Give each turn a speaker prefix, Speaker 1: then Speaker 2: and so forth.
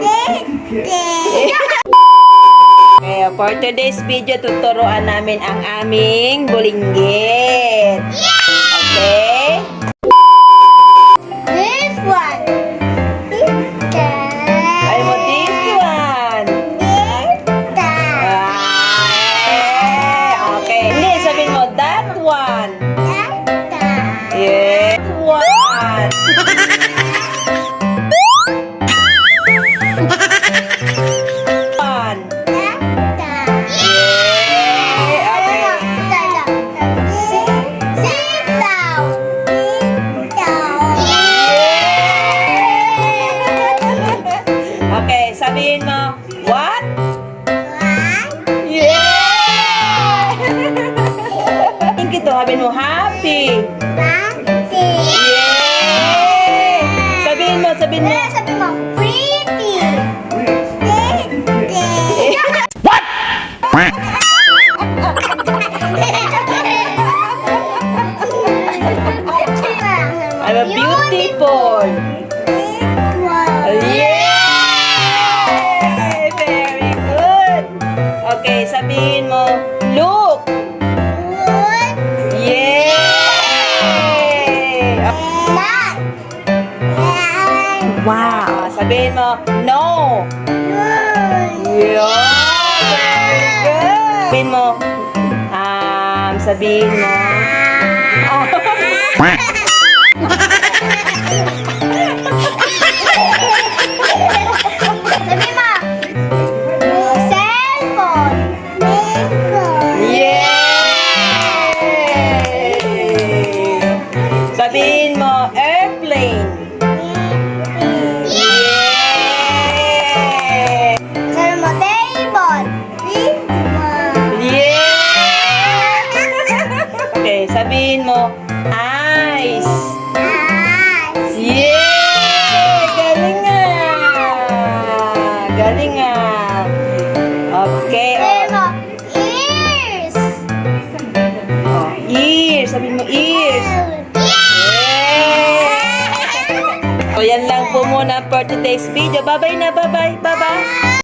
Speaker 1: Okay, for today's video, tuturuan namin ang aming bulinggit. Okay?
Speaker 2: This one.
Speaker 1: Ay mo this one. Ah, okay. Hindi, sabihin mo that one. Yeah. One. One. Thank you to, sabihin mo, happy. Yeah! Sabihin mo, sabihin mo.
Speaker 2: Sabi mo, pretty.
Speaker 1: I'm a beautiful. Yeah! Very good. Okay, sabihin mo, Wow. Sabihin mo, no. Yeah! Very good. Sabihin mo, um, sabihin mo,
Speaker 2: Sabi
Speaker 1: Sabihin mo, airplane. Okay, sabihin mo, ice. Yay! Galing nga! Galing nga! Okay, oh.
Speaker 2: mo, ears.
Speaker 1: oh ears. Sabihin mo, ears. So, yan lang po muna for today's video. Bye-bye na, bye-bye. Bye-bye.